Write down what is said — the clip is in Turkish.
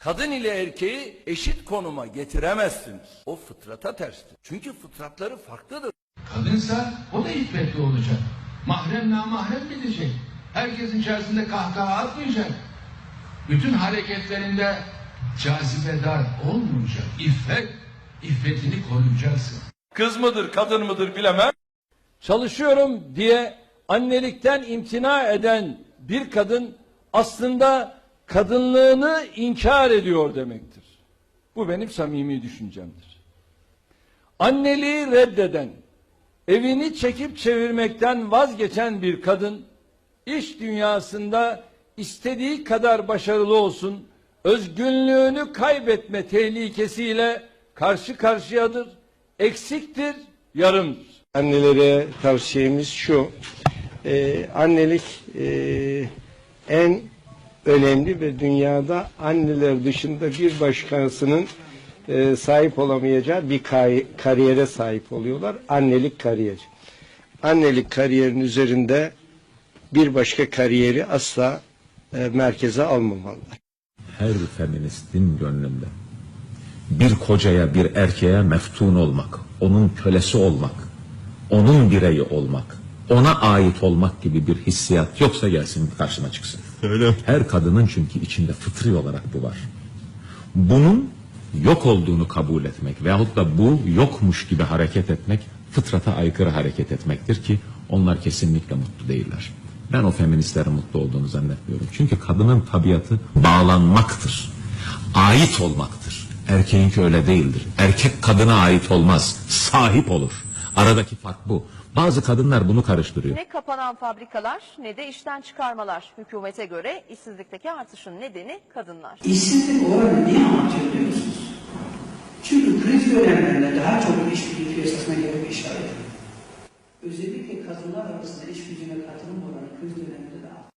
Kadın ile erkeği eşit konuma getiremezsiniz. O fıtrata terstir. Çünkü fıtratları farklıdır. Kadınsa o da iffetli olacak. Mahrem namahrem bilecek. Herkesin içerisinde kahkaha atmayacak. Bütün hareketlerinde cazibedar olmayacak. İffet, iffetini koruyacaksın. Kız mıdır, kadın mıdır bilemem. Çalışıyorum diye annelikten imtina eden bir kadın aslında kadınlığını inkar ediyor demektir. Bu benim samimi düşüncemdir. Anneliği reddeden, evini çekip çevirmekten vazgeçen bir kadın iş dünyasında istediği kadar başarılı olsun, özgünlüğünü kaybetme tehlikesiyle karşı karşıyadır, eksiktir, yarımdır. Annelere tavsiyemiz şu. e, annelik e, en önemli ve dünyada anneler dışında bir başkasının e, sahip olamayacağı bir kariyere sahip oluyorlar. Annelik kariyeri. Annelik kariyerinin üzerinde bir başka kariyeri asla e, merkeze almamalılar. her feministin gönlünde bir kocaya bir erkeğe meftun olmak, onun kölesi olmak, onun bireyi olmak, ona ait olmak gibi bir hissiyat yoksa gelsin karşıma çıksın. Öyle? Her kadının çünkü içinde fıtri olarak bu var. Bunun yok olduğunu kabul etmek veyahut da bu yokmuş gibi hareket etmek fıtrata aykırı hareket etmektir ki onlar kesinlikle mutlu değiller. Ben o feministlerin mutlu olduğunu zannetmiyorum. Çünkü kadının tabiatı bağlanmaktır. Ait olmaktır. Erkeğinki öyle değildir. Erkek kadına ait olmaz. Sahip olur. Aradaki fark bu. Bazı kadınlar bunu karıştırıyor. Ne kapanan fabrikalar ne de işten çıkarmalar. Hükümete göre işsizlikteki artışın nedeni kadınlar. İşsizlik oranı niye artıyor biliyor musunuz? Çünkü kriz dönemlerinde daha çok iş gücü piyasasına girip işaret ediyor. Özellikle kadınlar arasında iş gücüne katılım oranı kriz döneminde